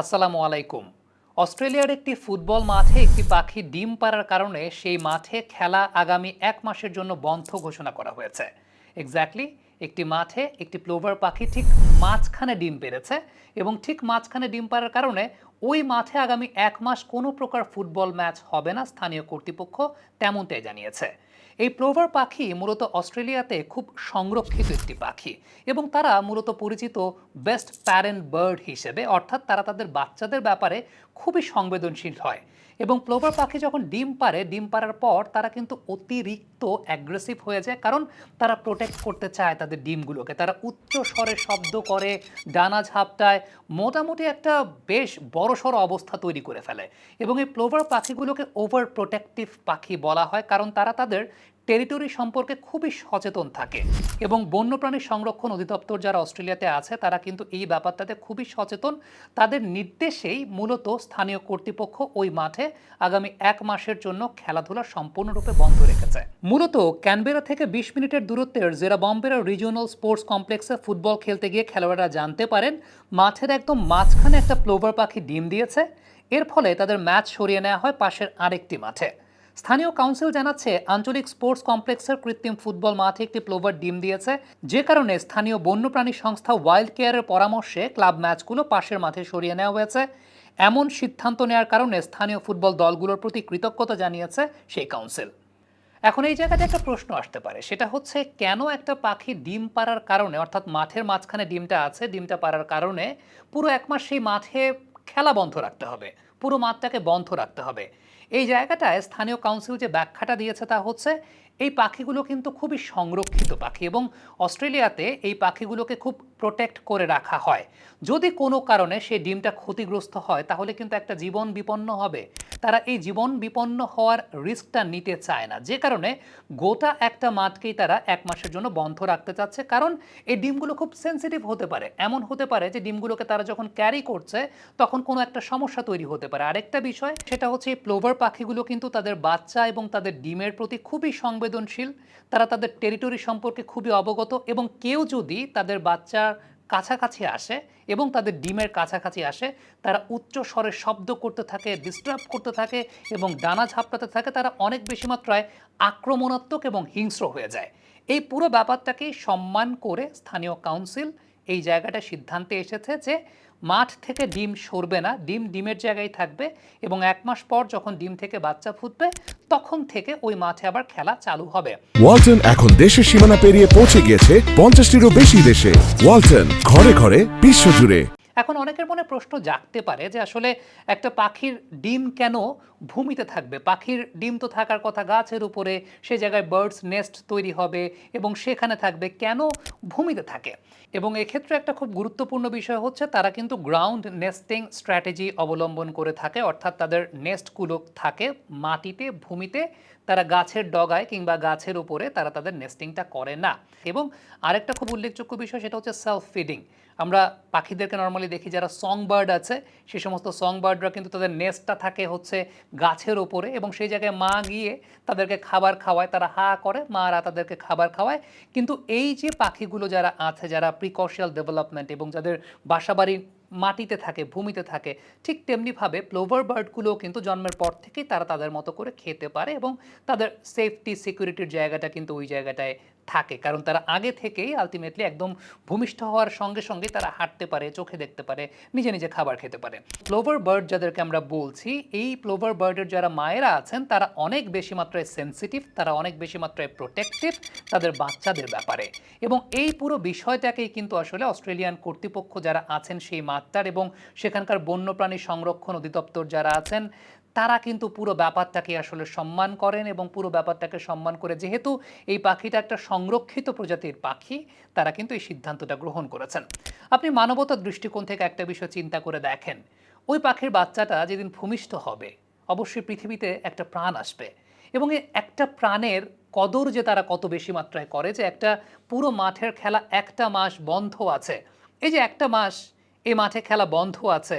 আসসালামু আলাইকুম। অস্ট্রেলিয়ার একটি ফুটবল মাঠে একটি পাখি ডিম পাড়ার কারণে সেই মাঠে খেলা আগামী এক মাসের জন্য বন্ধ ঘোষণা করা হয়েছে। এক্স্যাক্টলি একটি মাঠে একটি প্লোভার পাখি ঠিক মাঝখানে ডিম পেরেছে এবং ঠিক মাঝখানে ডিম পাড়ার কারণে ওই মাঠে আগামী এক মাস কোনো প্রকার ফুটবল ম্যাচ হবে না, স্থানীয় কর্তৃপক্ষ তেমনটাই জানিয়েছে। এই প্লোভার পাখি মূলত অস্ট্রেলিয়াতে খুব সংরক্ষিত একটি পাখি এবং তারা মূলত পরিচিত বেস্ট প্যারেন্ট বার্ড হিসেবে, অর্থাৎ তারা তাদের বাচ্চাদের ব্যাপারে খুবই সংবেদনশীল হয়। এবং প্লোভার পাখি যখন ডিম পারে ডিম পারার পর তারা কিন্তু অতিরিক্ত অ্যাগ্রেসিভ হয়ে যায় কারণ তারা প্রোটেক্ট করতে চায় তাদের ডিমগুলোকে। তারা উচ্চ স্বরে শব্দ করে, ডানা ঝাপটায়, মোটামুটি একটা বেশ বড়সড় অবস্থা তৈরি করে ফেলে। এবং এই প্লোভার পাখিগুলোকে ওভার প্রোটেক্টিভ পাখি বলা হয় কারণ তারা তাদের টেরিটরি সম্পর্কে খুবই সচেতন থাকে এবং বন্যপ্রাণী সংরক্ষণ অধিদপ্তর যারা অস্ট্রেলিয়াতে আছে, তারা কিন্তু এই ব্যাপারটাতে খুবই সচেতন। তাদের নির্দেশেই মূলত স্থানীয় কর্তৃপক্ষ ওই মাঠে আগামী এক মাসের জন্য খেলাধুলা সম্পূর্ণরূপে বন্ধ রেখেছে। মূলত ক্যানবেরা থেকে বিশ মিনিটের দূরত্বের জেরা বম্বেরা রিজিওনাল স্পোর্টস কমপ্লেক্সে ফুটবল খেলতে গিয়ে খেলোয়াড়রা জানতে পারেন, মাঠের একদম মাঝখানে একটা প্লোভার পাখি ডিম দিয়েছে। এর ফলে তাদের ম্যাচ সরিয়ে নেওয়া হয় পাশের আরেকটি মাঠে। স্থানীয় কাউন্সিল জানাচ্ছে, আঞ্চলিক স্পোর্টস কমপ্লেক্সের কৃত্রিম ফুটবল মাঠে একটি প্লোভার ডিম দিয়েছে। যে কারণে স্থানীয় বন্যপ্রাণী সংস্থা ওয়াইল্ড কেয়ারের পরামর্শে ক্লাব ম্যাচগুলো পাশের মাঠে সরিয়ে নেওয়া হয়েছে। এমন সিদ্ধান্ত নেওয়ার কারণে স্থানীয় ফুটবল দলগুলোর প্রতি কৃতজ্ঞতা জানিয়েছে সেই কাউন্সিল। এখন এই জায়গাতে একটা প্রশ্ন আসতে পারে, সেটা হচ্ছে কেন একটা পাখি ডিম পাড়ার কারণে, অর্থাৎ মাঠের মাঝখানে ডিমটা আছে, ডিমটা পাড়ার কারণে পুরো এক মাস সেই মাঠে খেলা বন্ধ রাখতে হবে, পুরো মাঠটাকে বন্ধ রাখতে হবে। এই জায়গাটায় স্থানীয় কাউন্সিল যে ব্যাখ্যাটা দিয়েছে তা হচ্ছে, এই পাখিগুলো কিন্তু খুবই সংরক্ষিত পাখি এবং অস্ট্রেলিয়াতে এই পাখিগুলোকে খুব প্রোটেক্ট করে রাখা হয়। যদি কোনো কারণে সেই ডিমটা ক্ষতিগ্রস্ত হয়, তাহলে কিন্তু একটা জীবন বিপন্ন হবে। তারা এই জীবন বিপন্ন হওয়ার রিস্কটা নিতে চায় না। যে কারণে গোটা একটা মাঠকেই তারা এক মাসের জন্য বন্ধ রাখতে চাচ্ছে। কারণ এই ডিমগুলো খুব সেন্সিটিভ হতে পারে। এমন হতে পারে যে ডিমগুলোকে তারা যখন ক্যারি করছে, তখন কোনো একটা সমস্যা তৈরি হতে পারে। আরেকটা বিষয়, সেটা হচ্ছে এই প্লোভার পাখিগুলো কিন্তু তাদের বাচ্চা এবং তাদের ডিমের প্রতি খুবই সংবেদনশীল। তারা তাদের টেরিটরি সম্পর্কে খুবই অবগত এবং কেউ যদি তাদের বাচ্চার কাছাকাছি আসে এবং তাদের ডিমের কাছাকাছি আসে, তারা উচ্চ স্বরে শব্দ করতে থাকে ডিস্টার্ব করতে থাকে এবং ডানা ঝাপটাতে থাকে, তারা অনেক বেশি মাত্রায় আক্রমণাত্মক এবং হিংস্র হয়ে যায়। এই পুরো ব্যাপারটাকেই সম্মান করে স্থানীয় কাউন্সিল এই জায়গাটা সিদ্ধান্তে এসেছে যে মাঠ থেকে ডিম সরবে না, ডিম ডিমের জায়গায় থাকবে এবং এক মাস পর যখন ডিম থেকে বাচ্চা ফুটবে, তখন থেকে ওই মাঠে আবার খেলা চালু হবে। ওয়ালটন এখন দেশের সীমানা পেরিয়ে পৌঁছে গিয়েছে পঞ্চাশটিরও বেশি দেশে। ওয়ালটন ঘরে ঘরে বিশ্বজুড়ে। এখন অনেকের মনে প্রশ্ন জাগতে পারে যে আসলে একটা পাখির ডিম কেন ভূমিতে থাকবে? পাখির ডিম তো থাকার কথা গাছের উপরে, সে জায়গায় বার্ডস নেস্ট তৈরি হবে এবং সেখানে থাকবে কেন ভূমিতে থাকে? এবং এক্ষেত্রে একটা খুব গুরুত্বপূর্ণ বিষয় হচ্ছে তারা কিন্তু গ্রাউন্ড নেস্টিং স্ট্র্যাটেজি অবলম্বন করে থাকে, অর্থাৎ তাদের নেস্টগুলো থাকে মাটিতে, ভূমিতে, তারা গাছের ডগায় কিংবা গাছের উপরে তারা তাদের নেস্টিংটা করে না। এবং আরেকটা খুব উল্লেখযোগ্য বিষয় সেটা হচ্ছে সেলফ ফিডিং আমরা পাখিদেরকে নর্মালি দেখি যারা সং বার্ড আছে সেই সমস্ত সং বার্ডরা কিন্তু তাদের নেস্টটা থাকে হচ্ছে গাছের ওপরে এবং সেই জায়গায় মা গিয়ে তাদেরকে খাবার খাওয়ায়, তারা হা করে, মারা তাদেরকে খাবার খাওয়ায়। কিন্তু এই যে পাখিগুলো যারা আছে, যারা প্রিকশিয়াল ডেভেলপমেন্ট এবং যাদের বাসাবাড়ি মাটিতে থাকে, ভূমিতে থাকে, ঠিক তেমনিভাবে প্লোভার বার্ডগুলোও কিন্তু জন্মের পর থেকেই তারা তাদের মতো করে খেতে পারে এবং তাদের সেফটি সিকিউরিটির জায়গাটা কিন্তু ওই জায়গাটায় থাকে, কারণ তারা আগে থেকেই আলটিমেটলি একদম ভূমিষ্ঠ হওয়ার সঙ্গে সঙ্গেই তারা হাঁটতে পারে, চোখে দেখতে পারে, নিজে নিজে খাবার খেতে পারে। প্লোভার বার্ড যাদেরকে আমরা বলছি, এই প্লোভার বার্ডের যারা মায়েরা আছেন, তারা অনেক বেশি মাত্রায় সেন্সিটিভ তারা অনেক বেশি মাত্রায় প্রোটেক্টিভ তাদের বাচ্চাদের ব্যাপারে। এবং এই পুরো বিষয়টাকেই কিন্তু আসলে অস্ট্রেলিয়ান কর্তৃপক্ষ যারা আছেন, সেই মাত্রার এবং সেখানকার বন্যপ্রাণী সংরক্ষণ অধিদপ্তর যারা আছেন তারা কিন্তু পুরো ব্যাপারটাকে আসলে সম্মান করেন এবং পুরো ব্যাপারটাকে সম্মান করে যেহেতু এই পাখিটা একটা সংরক্ষিত প্রজাতির পাখি, তারা কিন্তু এই সিদ্ধান্তটা গ্রহণ করেছেন। আপনি মানবতার দৃষ্টিকোণ থেকে একটা বিষয় চিন্তা করে দেখেন। ওই পাখির বাচ্চাটা যেদিন ভূমিষ্ঠ হবে, অবশ্যই পৃথিবীতে একটা প্রাণ আসবে এবং একটা প্রাণের কদর যে তারা কত বেশি মাত্রায় করে যে একটা পুরো মাঠের খেলা একটা মাস বন্ধ আছে। এই যে একটা মাস, এই মাঠে খেলা বন্ধ আছে,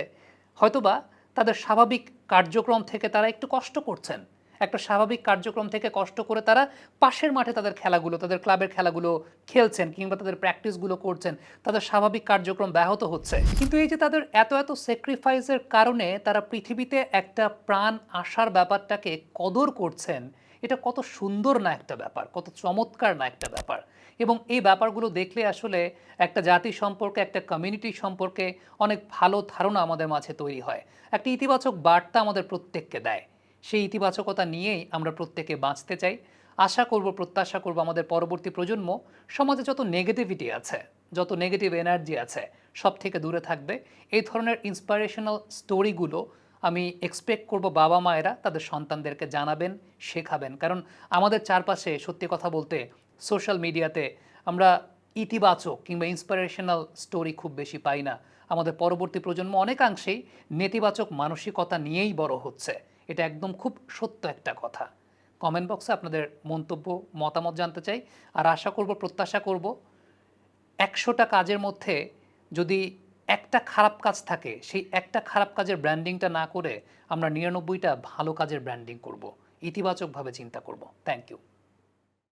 হয়তোবা তাদের স্বাভাবিক কার্যক্রম থেকে তারা একটু কষ্ট করছেন। একটা স্বাভাবিক কার্যক্রম থেকে কষ্ট করে তারা পাশের মাঠে তাদের খেলাগুলো, তাদের ক্লাবের খেলাগুলো খেলছেন কিংবা তাদের প্র্যাকটিসগুলো করছেন, তাদের স্বাভাবিক কার্যক্রম ব্যাহত হচ্ছে। কিন্তু এই যে তাদের এত এত স্যাক্রিফাইসের কারণে তারা পৃথিবীতে একটা প্রাণ আসার ব্যাপারটাকে কদর করছেন এটা কত সুন্দর না একটা ব্যাপার, কত চমৎকার না একটা ব্যাপার। এবং এই ব্যাপারগুলো দেখলে আসলে একটা জাতি সম্পর্কে, একটা কমিউনিটি সম্পর্কে অনেক ভালো ধারণা আমাদের মাঝে তৈরি হয়। একটা ইতিবাচক বার্তা আমাদের প্রত্যেককে দেয়। সেই ইতিবাচকতা নিয়েই আমরা প্রত্যেকে বাঁচতে চাই। আশা করব, প্রত্যাশা করব আমাদের পরবর্তী প্রজন্ম সমাজে যত নেগেটিভিটি আছে, যত নেগেটিভ এনার্জি আছে সব থেকে দূরে থাকবে। এই ধরনের ইন্সপিরেশনাল স্টোরিগুলো আমি এক্সপেক্ট করব বাবা মায়েরা তাদের সন্তানদেরকে জানাবেন, শেখাবেন। কারণ আমাদের চারপাশে সত্যি কথা বলতে সোশ্যাল মিডিয়াতে আমরা ইতিবাচক কিংবা ইন্সপিরেশনাল স্টোরি খুব বেশি পাই না। আমাদের পরবর্তী প্রজন্ম অনেকাংশেই নেতিবাচক মানসিকতা নিয়েই বড় হচ্ছে। এটা একদম খুব সত্য একটা কথা। কমেন্ট বক্সে আপনাদের মন্তব্য, মতামত জানতে চাই। আর আশা করব, প্রত্যাশা করব, একশোটা কাজের মধ্যে যদি একটা খারাপ কাজ থাকে, সেই একটা খারাপ কাজের ব্র্যান্ডিংটা না করে আমরা নিরানব্বইটা ভালো কাজের ব্র্যান্ডিং করব। ইতিবাচকভাবে চিন্তা করব। Thank you